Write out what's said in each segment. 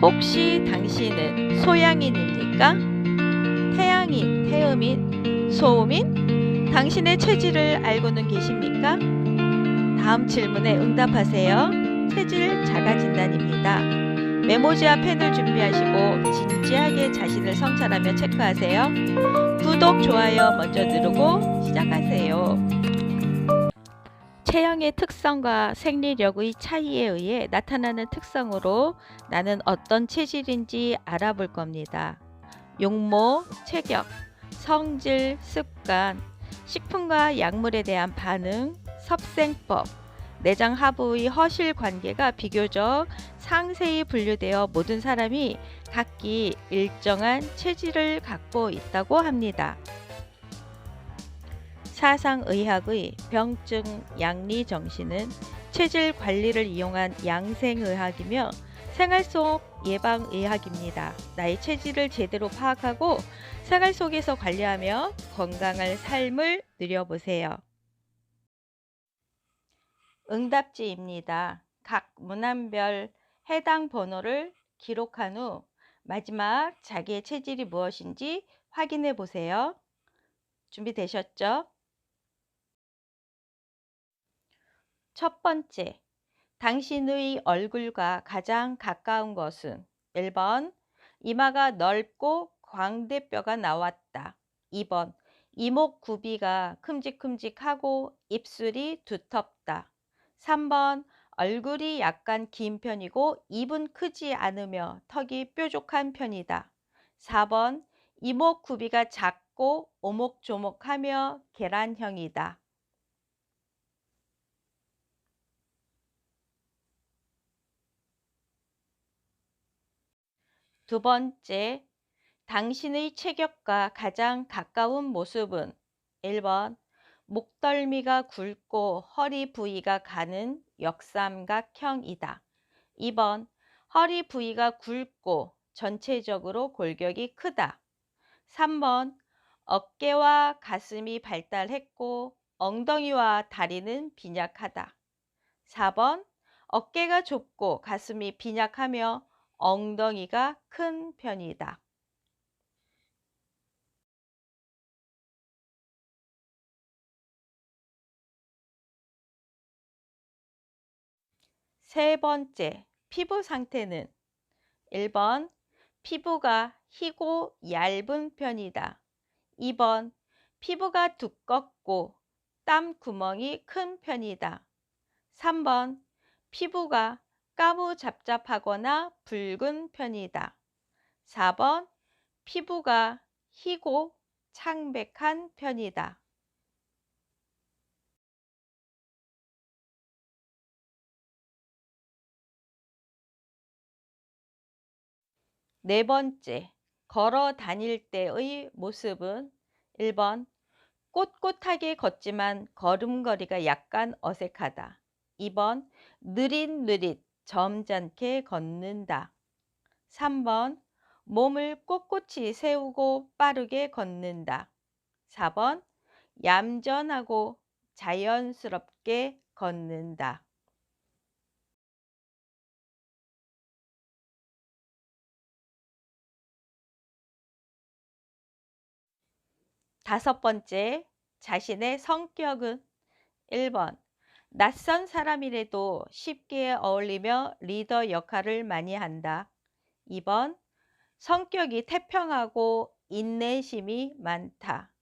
혹시 당신은 소양인입니까? 태양인, 태음인, 소음인? 당신의 체질을 알고는 계십니까? 다음 질문에 응답하세요. 체질 자가 진단입니다. 메모지와 펜을 준비하시고 진지하게 자신을 성찰하며 체크하세요. 구독, 좋아요 먼저 누르고 시작하세요. 체형의 특성과 생리력의 차이에 의해 나타나는 특성으로 나는 어떤 체질인지 알아볼 겁니다. 용모, 체격, 성질, 습관, 식품과 약물에 대한 반응, 섭생법, 내장 하부의 허실 관계가 비교적 상세히 분류되어 모든 사람이 각기 일정한 체질을 갖고 있다고 합니다. 사상의학의 병증 양리 정신은 체질 관리를 이용한 양생의학이며 생활 속 예방의학입니다. 나의 체질을 제대로 파악하고 생활 속에서 관리하며 건강한 삶을 누려보세요. 응답지입니다. 각 문안별 해당 번호를 기록한 후 마지막 자기의 체질이 무엇인지 확인해 보세요. 준비되셨죠? 첫 번째, 당신의 얼굴과 가장 가까운 것은 1번, 이마가 넓고 광대뼈가 나왔다. 2번, 이목구비가 큼직큼직하고 입술이 두텁다. 3번, 얼굴이 약간 긴 편이고 입은 크지 않으며 턱이 뾰족한 편이다. 4번, 이목구비가 작고 오목조목하며 계란형이다. 두 번째, 당신의 체격과 가장 가까운 모습은 1번, 목덜미가 굵고 허리 부위가 가는 역삼각형이다. 2번, 허리 부위가 굵고 전체적으로 골격이 크다. 3번, 어깨와 가슴이 발달했고 엉덩이와 다리는 빈약하다. 4번, 어깨가 좁고 가슴이 빈약하며 엉덩이가 큰 편이다. 세 번째, 피부 상태는 1번, 피부가 희고 얇은 편이다. 2번, 피부가 두껍고 땀 구멍이 큰 편이다. 3번, 피부가 까무잡잡하거나 붉은 편이다. 4번, 피부가 희고 창백한 편이다. 네 번째, 걸어 다닐 때의 모습은 1번, 꼿꼿하게 걷지만 걸음걸이가 약간 어색하다. 2번, 느릿느릿 점잖게 걷는다. 3번, 몸을 꼿꼿이 세우고 빠르게 걷는다. 4번, 얌전하고 자연스럽게 걷는다. 다섯 번째, 자신의 성격은 1번, 낯선 사람이라도 쉽게 어울리며 리더 역할을 많이 한다. 2번, 성격이 태평하고 인내심이 많다.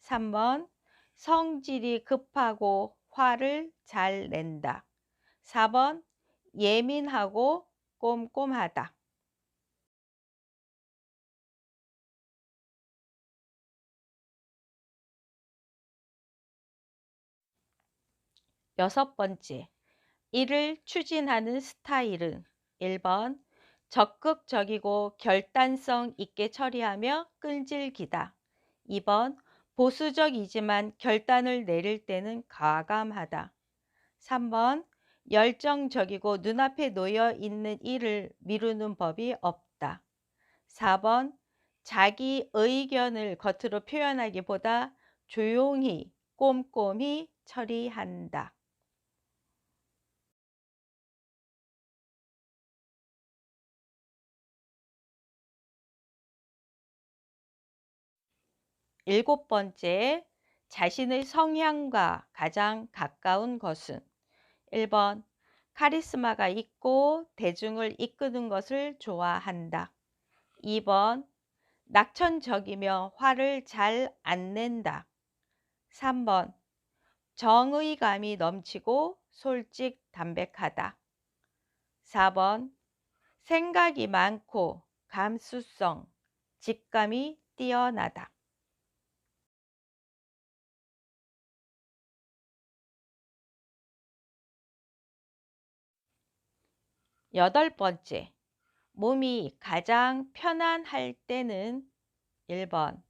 3번, 성질이 급하고 화를 잘 낸다. 4번, 예민하고 꼼꼼하다. 여섯 번째, 일을 추진하는 스타일은 1번, 적극적이고 결단성 있게 처리하며 끈질기다. 2번, 보수적이지만 결단을 내릴 때는 과감하다. 3번, 열정적이고 눈앞에 놓여 있는 일을 미루는 법이 없다. 4번, 자기 의견을 겉으로 표현하기보다 조용히 꼼꼼히 처리한다. 일곱 번째, 자신의 성향과 가장 가까운 것은 1번, 카리스마가 있고 대중을 이끄는 것을 좋아한다. 2번, 낙천적이며 화를 잘 안 낸다. 3번, 정의감이 넘치고 솔직 담백하다. 4번, 생각이 많고 감수성, 직감이 뛰어나다. 여덟 번째, 몸이 가장 편안할 때는 1번,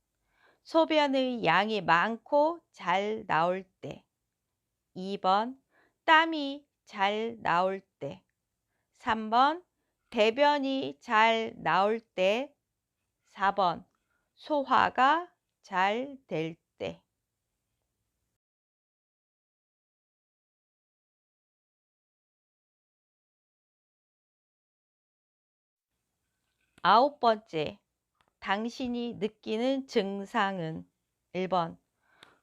소변의 양이 많고 잘 나올 때. 2번, 땀이 잘 나올 때. 3번, 대변이 잘 나올 때. 4번, 소화가 잘 될 아홉 번째, 당신이 느끼는 증상은 1번,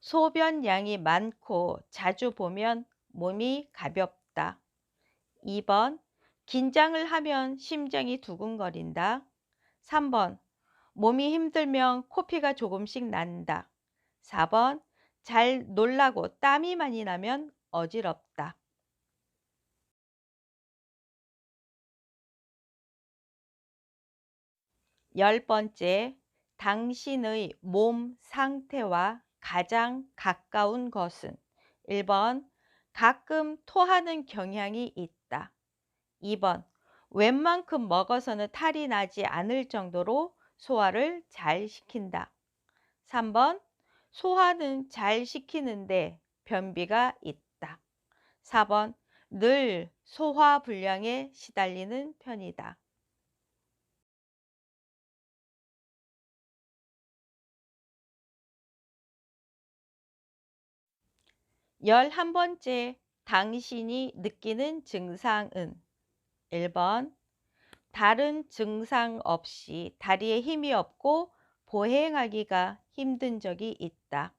소변량이 많고 자주 보면 몸이 가볍다. 2번, 긴장을 하면 심장이 두근거린다. 3번, 몸이 힘들면 코피가 조금씩 난다. 4번, 잘 놀라고 땀이 많이 나면 어지럽다. 열 번째, 당신의 몸 상태와 가장 가까운 것은 1번, 가끔 토하는 경향이 있다. 2번, 웬만큼 먹어서는 탈이 나지 않을 정도로 소화를 잘 시킨다. 3번, 소화는 잘 시키는데 변비가 있다. 4번, 늘 소화 불량에 시달리는 편이다. 열한 번째, 당신이 느끼는 증상은 1번, 다른 증상 없이 다리에 힘이 없고 보행하기가 힘든 적이 있다.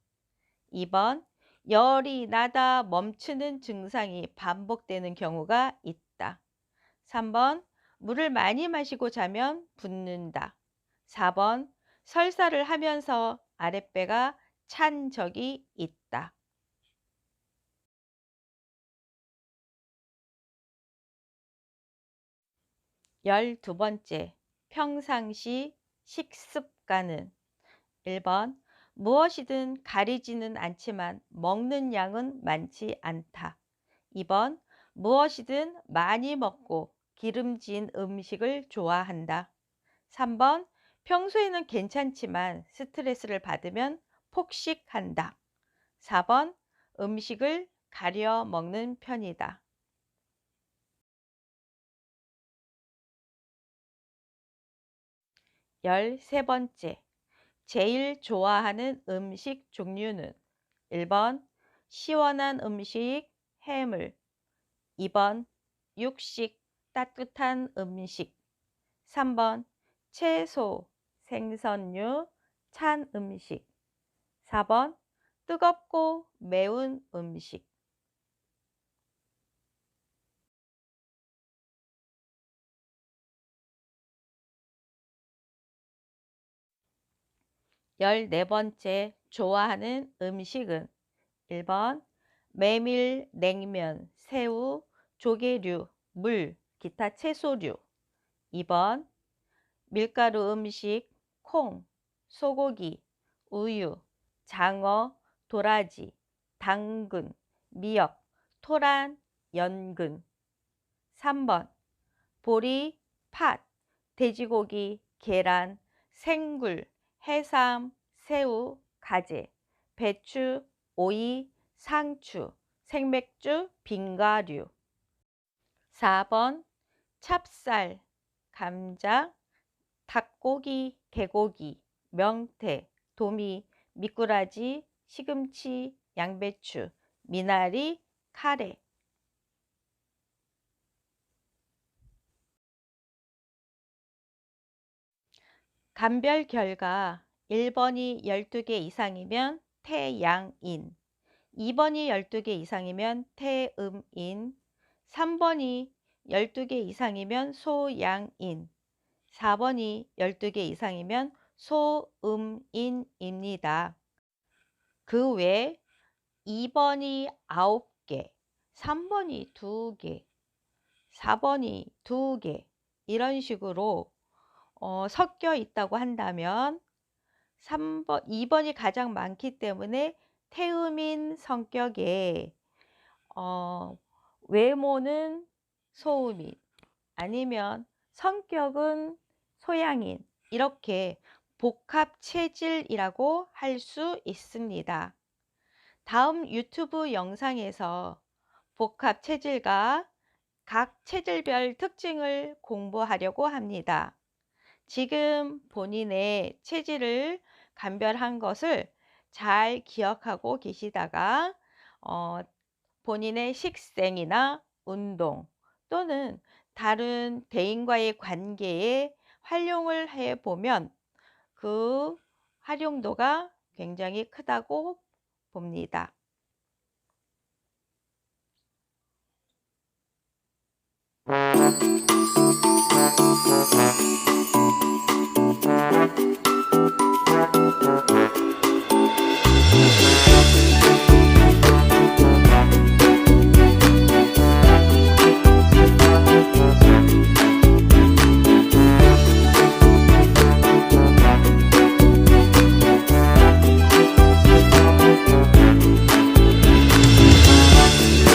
2번, 열이 나다 멈추는 증상이 반복되는 경우가 있다. 3번, 물을 많이 마시고 자면 붓는다. 4번, 설사를 하면서 아랫배가 찬 적이 있다. 열두 번째, 평상시 식습관은 1번, 무엇이든 가리지는 않지만 먹는 양은 많지 않다. 2번, 무엇이든 많이 먹고 기름진 음식을 좋아한다. 3번, 평소에는 괜찮지만 스트레스를 받으면 폭식한다. 4번, 음식을 가려 먹는 편이다. 열세 번째, 제일 좋아하는 음식 종류는? 1번 시원한 음식, 해물. 2번 육식, 따뜻한 음식. 3번 채소, 생선류, 찬 음식. 4번 뜨겁고 매운 음식 열네 번째 좋아하는 음식은? 1번 메밀, 냉면, 새우, 조개류, 물, 기타 채소류. 2번 밀가루 음식, 콩, 소고기, 우유, 장어, 도라지, 당근, 미역, 토란, 연근. 3번 보리, 팥, 돼지고기, 계란, 생굴, 해삼, 새우, 가재, 배추, 오이, 상추, 생맥주, 빙가류. 4번 찹쌀, 감자, 닭고기, 개고기, 명태, 도미, 미꾸라지, 시금치, 양배추, 미나리, 카레 감별 결과 1번이 12개 이상이면 태양인, 2번이 12개 이상이면 태음인, 3번이 12개 이상이면 소양인, 4번이 12개 이상이면 소음인입니다. 그 외 2번이 9개, 3번이 2개, 4번이 2개 이런 식으로 어, 섞여 있다고 한다면 3번, 2번이 가장 많기 때문에 태음인 성격에 어, 외모는 소음인 아니면 성격은 소양인 이렇게 복합 체질이라고 할 수 있습니다. 다음 유튜브 영상에서 복합 체질과 각 체질별 특징을 공부하려고 합니다. 지금 본인의 체질을 감별한 것을 잘 기억하고 계시다가 어, 본인의 식생이나 운동 또는 다른 대인과의 관계에 활용을 해 보면 그 활용도가 굉장히 크다고 봅니다. Thank you.